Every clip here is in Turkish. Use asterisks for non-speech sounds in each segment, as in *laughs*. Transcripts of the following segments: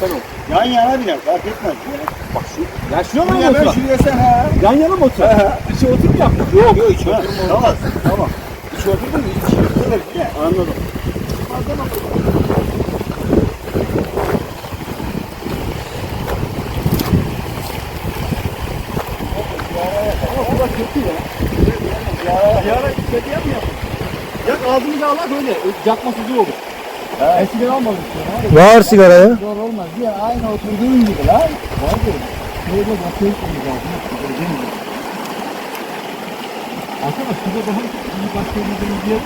sen ol. Yan yana biner fark etmez. Bak şu. Ya şuraya mı Şuraya ben otur? şuraya sen ha. Yan yana mı otur? He. İçe otur mu yaptık? Yok yok içi oturma. Tamam tamam. İçi oturdun mu? İçi oturur diye. Anladım. Ama burası kötü ya. Yara kötü yapmıyor. Yak ağzını ağla böyle. Yakması zor olur. Eskiden almadık. Var sigaraya. Zor olmaz diye aynı oturduğun gibi lan. Vardı. Böyle bakıyorsun zaten. Arkadaş şurada daha iyi başka bir yer.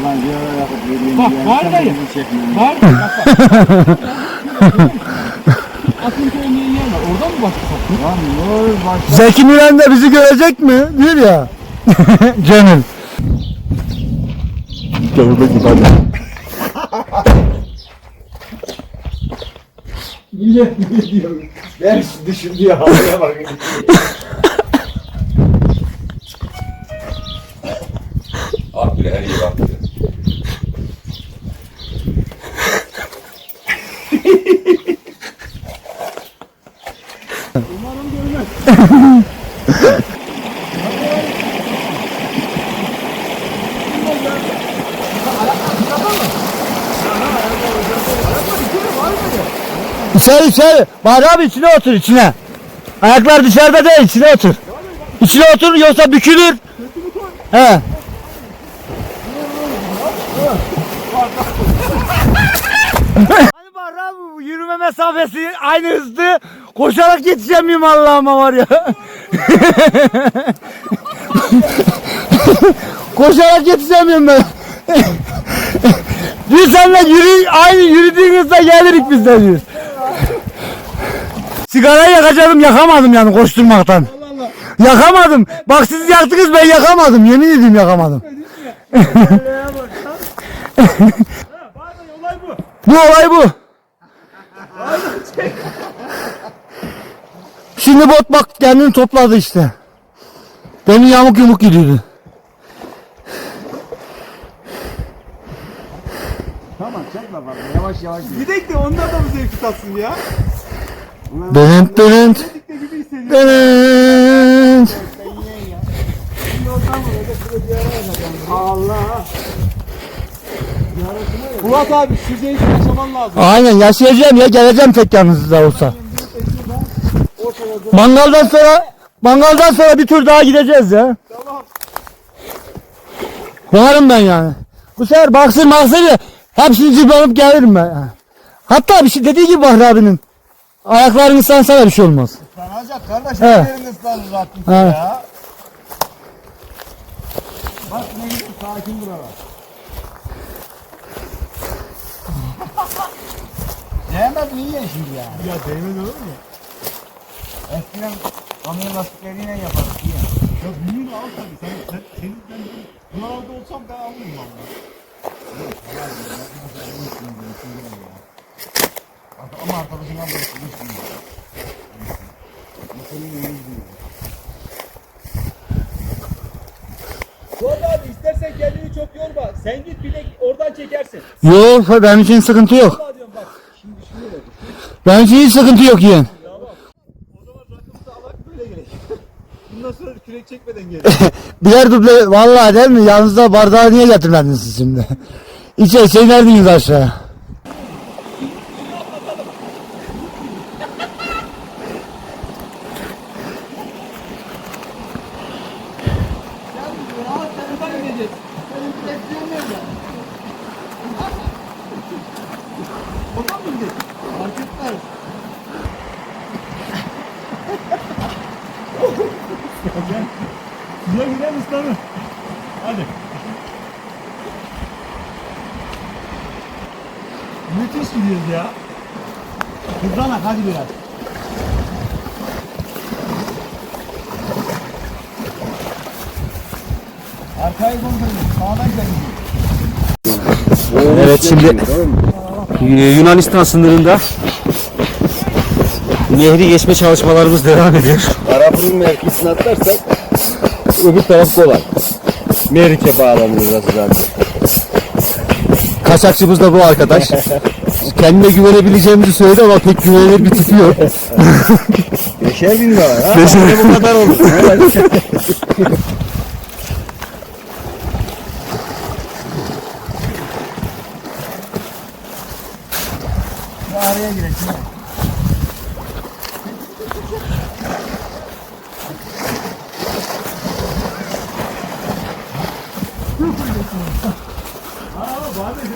Ulan yara yapıp vereyim Bak, diye var bizi çekmiyorsun. Var bak. Akıntı olmayan yer var. Oradan mı başka satıyor? Lan ne olur başla. Zeki Müren de bizi görecek mi? Diyor ya. *laughs* Canım. Gavurda gibi hadi. Niye ne diyorum? Ben düşündüğü havaya bak. Abi her iyi baktı. İçeri içeri. Bahri abi içine otur içine. Ayaklar dışarıda değil içine otur. İçine otur yoksa bükülür. He. Hani Bahri abi bu yürüme mesafesi aynı hızlı. Koşarak yetişemiyorum Allah'ıma var ya. Koşarak yetişemiyorum ben. Biz seninle yürü, aynı yürüdüğün hızda gelirik biz de diyor. Sigarayı yakacaktım yakamadım yani koşturmaktan. Yakamadım. Bak siz yaktınız ben yakamadım. Yemin ediyorum yakamadım. Olay *laughs* bu. Bu olay bu. Şimdi bot bak kendini topladı işte. Demin yamuk yumuk gidiyordu. Tamam çekme bak yavaş yavaş. Gidek de onlar da bir zevki tatsın ya. Dönent dönent. Dönent. Allah. Fuat abi şu zevki yaşaman lazım. Aynen yaşayacağım ya geleceğim tek yanınızda olsa. Mangaldan sonra mangaldan sonra bir tur daha gideceğiz ya. Tamam. Varım ben yani. Bu sefer baksın baksın ya hepsini cıblanıp gelirim ben. Hatta bir şey dediği gibi Bahri abinin. Ayaklarını ıslansana bir şey olmaz. Sanacak kardeşim He. yerin ıslanır ya. Bak ne güzel sakin buralar. Değmez mi yiyen şimdi ya? Ya değmez olur mu? Eskiden kamyon lastikleriyle yapardık yiyen. Ya büyüğünü al tabii. Sen, sen, senin ben buralarda olsam ben alırım valla. Arkadaşım al da Fuat abi istersen kendini çok yorma. Sen git bir de oradan çekersin. Yok benim için sıkıntı yok. Valla diyorum bak. Şimdi şöyle olur. Benim için hiç sıkıntı yok yeğen. Bak. O zaman rakımızı alak böyle gerek. *laughs* Bundan sonra kürek çekmeden gel. *laughs* Birer duble vallahi değil mi? Yanınızda bardağı niye getirmediniz siz şimdi? İçe içe inerdiniz aşağı. Suya girer ıslanır. Hadi. Müthiş gidiyoruz ya. Hızlanak hadi biraz. Evet şimdi e, Yunanistan sınırında nehri geçme çalışmalarımız devam ediyor. Arap'ın mevkisini atlarsak öbür taraf kolay. Merike bağlanıyor burası zaten. Kaçakçımız da bu arkadaş. kendine güvenebileceğimizi söyledi ama pek güvenilir bir tipi yok. Beşer bin dolar. Ha? Beşer- bu kadar *laughs*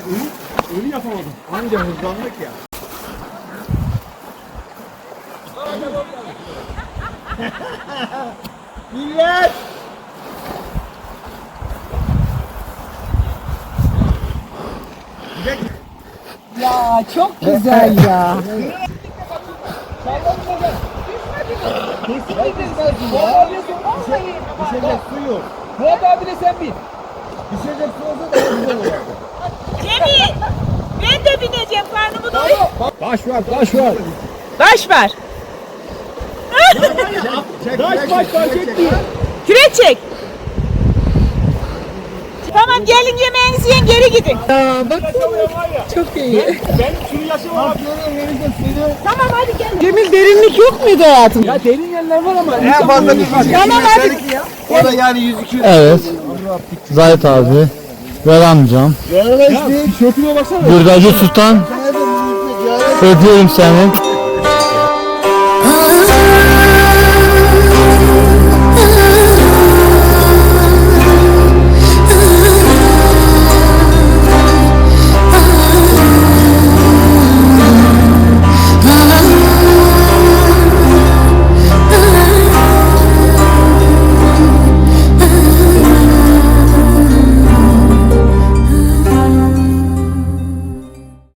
olur. Ölü yapamadım. Anca hızlandık ya. *laughs* Millet! Ya çok güzel ya. Düşecek su yok. Murat abi de sen bin. Düşecek su olsa daha güzel olur. Cemil, ben de bineceğim karnımı doyur. Taş var, taş var. Baş var. Taş baş fark etmiyor. Kürek çek. Tamam gelin yemeğinizi yiyin geri gidin. Çok iyi. Ben şunu yaşamam. Tamam hadi gelin. Cemil derinlik yok muydu hayatım? Ya derin yerler var ama en fazla bir Tamam hadi. O da yani 102 Evet. Zahit abi ve amcam. Şöpüne baksana. Buradacı Sultan. Öpüyorum seni.